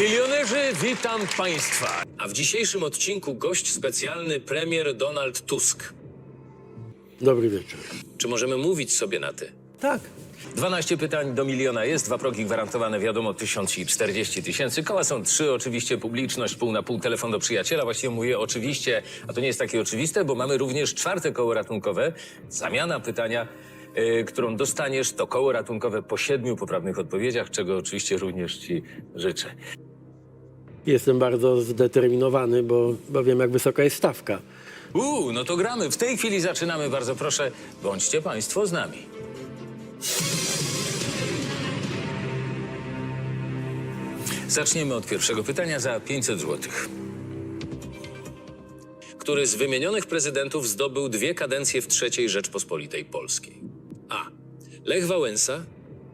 Milionerzy, witam Państwa. A w dzisiejszym odcinku gość specjalny premier Donald Tusk. Dobry wieczór. Czy możemy mówić sobie na ty? Tak. 12 pytań do miliona jest, dwa progi gwarantowane, wiadomo, 1000 i 40 tysięcy. Koła są trzy, oczywiście publiczność, pół na pół, telefon do przyjaciela. Właściwie mówię oczywiście, a to nie jest takie oczywiste, bo mamy również czwarte koło ratunkowe. Zamiana pytania, y, którą dostaniesz, to koło ratunkowe po siedmiu poprawnych odpowiedziach, czego oczywiście również ci życzę. Jestem bardzo zdeterminowany, bo, bo wiem, jak wysoka jest stawka. Uuu, no to gramy. W tej chwili zaczynamy. Bardzo proszę, bądźcie Państwo z nami. Zaczniemy od pierwszego pytania za 500 zł. Który z wymienionych prezydentów zdobył dwie kadencje w III Rzeczpospolitej Polskiej? A. Lech Wałęsa,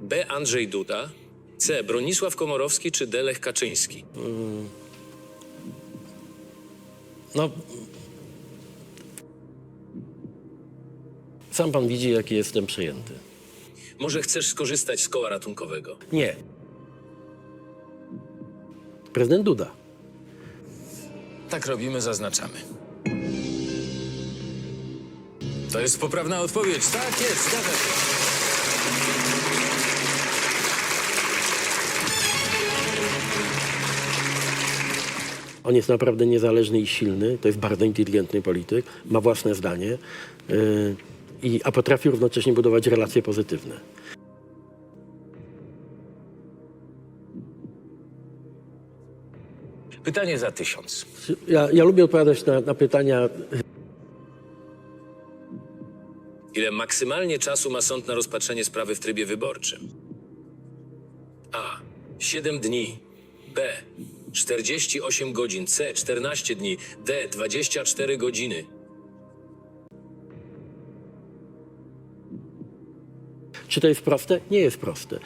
B. Andrzej Duda, C. Bronisław Komorowski czy D. Lech Kaczyński? No. Sam pan widzi, jaki jestem przejęty. Może chcesz skorzystać z koła ratunkowego? Nie. Prezydent Duda. Tak robimy, zaznaczamy. To jest poprawna odpowiedź. Tak jest, zgadza się. On jest naprawdę niezależny i silny. To jest bardzo inteligentny polityk. Ma własne zdanie. Yy, i, a potrafi równocześnie budować relacje pozytywne. Pytanie za tysiąc. Ja, ja lubię odpowiadać na, na pytania. Ile maksymalnie czasu ma sąd na rozpatrzenie sprawy w trybie wyborczym? A. 7 dni. B. 48 godzin. C. 14 dni. D. 24 godziny. Czy to jest proste? Nie jest proste.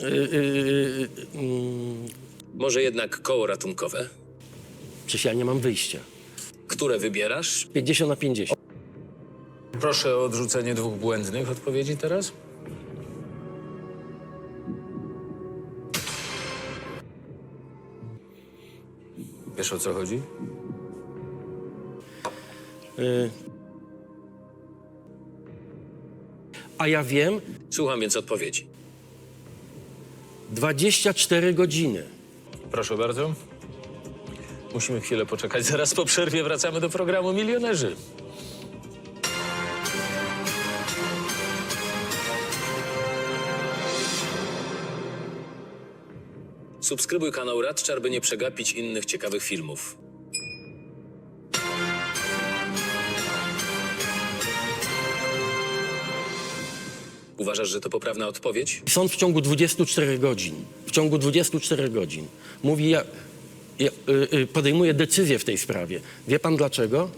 Yy, yy, mm, Może jednak koło ratunkowe? Przecież ja nie mam wyjścia. Które wybierasz? 50 na 50. Proszę o odrzucenie dwóch błędnych odpowiedzi teraz. Wiesz o co chodzi? A ja wiem, Słucham więc odpowiedzi. 24 godziny. Proszę bardzo. Musimy chwilę poczekać. Zaraz po przerwie wracamy do programu Milionerzy. Subskrybuj kanał Radczar, by nie przegapić innych ciekawych filmów. Uważasz, że to poprawna odpowiedź? Sąd w ciągu 24 godzin, w ciągu 24 godzin mówi, ja, ja, y, y, podejmuje decyzję w tej sprawie. Wie pan dlaczego?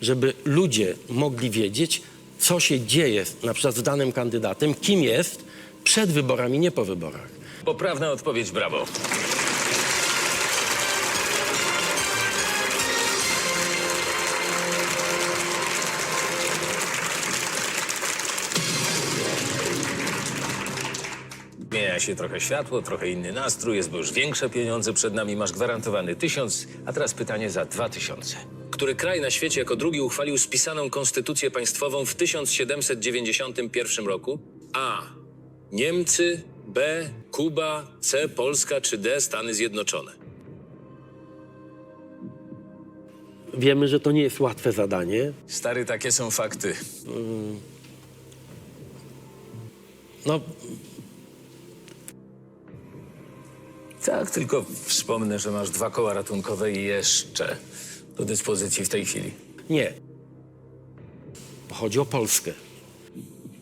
Żeby ludzie mogli wiedzieć, co się dzieje na przykład z danym kandydatem, kim jest przed wyborami, nie po wyborach. Poprawna odpowiedź, brawo. Zmienia się trochę światło, trochę inny nastrój, jest bo już większe pieniądze przed nami, masz gwarantowany tysiąc, a teraz pytanie za dwa tysiące. Który kraj na świecie jako drugi uchwalił spisaną konstytucję państwową w 1791 roku? A. Niemcy, B. Kuba, C. Polska czy D. Stany Zjednoczone? Wiemy, że to nie jest łatwe zadanie. Stary, takie są fakty. No, Tak, tylko wspomnę, że masz dwa koła ratunkowe i jeszcze do dyspozycji w tej chwili. nie. Chodzi o Polskę.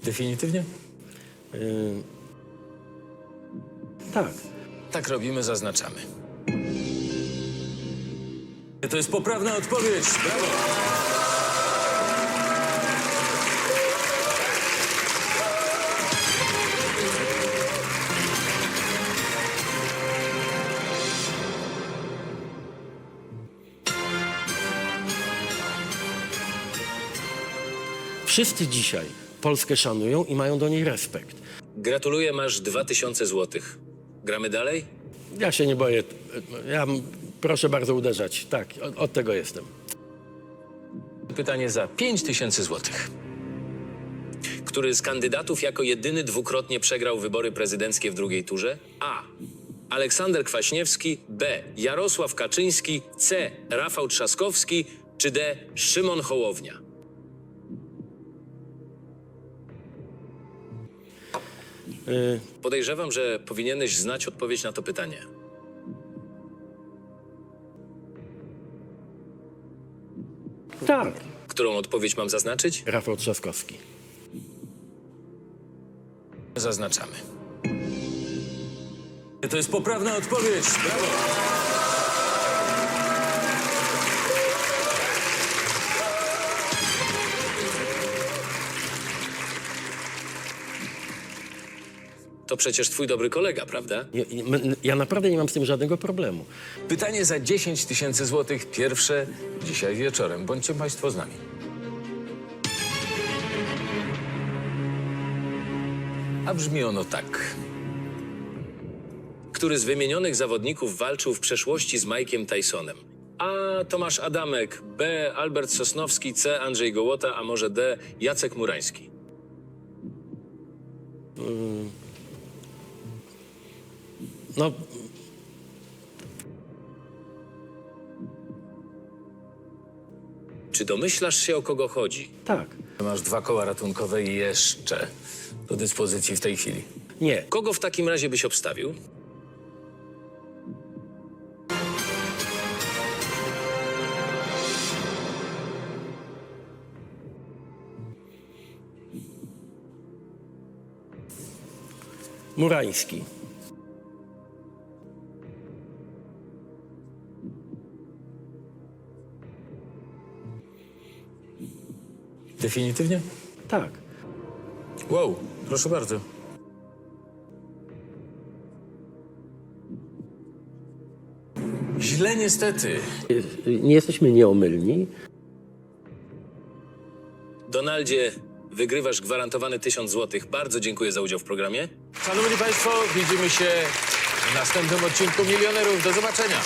Definitywnie? Y, tak. Tak robimy, zaznaczamy. To jest poprawna odpowiedź. Brawo! Wszyscy dzisiaj Polskę szanują i mają do niej respekt. Gratuluję, masz 2000 złotych. Gramy dalej? Ja się nie boję. Ja proszę bardzo uderzać. Tak, od, od tego jestem. Pytanie za 5000 złotych. Który z kandydatów jako jedyny dwukrotnie przegrał wybory prezydenckie w drugiej turze? A. Aleksander Kwaśniewski, B. Jarosław Kaczyński, C. Rafał Trzaskowski, czy D. Szymon Hołownia? Y, Podejrzewam, że powinieneś znać odpowiedź na to pytanie. tak. Którą odpowiedź mam zaznaczyć? Rafał Trzaskowski. Zaznaczamy. To jest poprawna odpowiedź. Brawo. To przecież twój dobry kolega, prawda? Ja, ja naprawdę nie mam z tym żadnego problemu. Pytanie za 10 tysięcy złotych, pierwsze dzisiaj wieczorem. Bądźcie Państwo z nami. A brzmi ono tak. Który z wymienionych zawodników walczył w przeszłości z Mike'iem Tysonem? A. Tomasz Adamek, B. Albert Sosnowski, C. Andrzej Gołota, a może D. Jacek Murański? No, Czy domyślasz się, o kogo chodzi? tak. Masz dwa koła ratunkowe i jeszcze do dyspozycji w tej chwili. Nie. Kogo w takim razie byś obstawił? Murański. Definitywnie? Tak. Wow, proszę bardzo. Źle niestety. Nie jesteśmy nieomylni. Donaldzie, wygrywasz gwarantowany 1000 złotych. Bardzo dziękuję za udział w programie. Szanowni Państwo, widzimy się w następnym odcinku Milionerów. Do zobaczenia.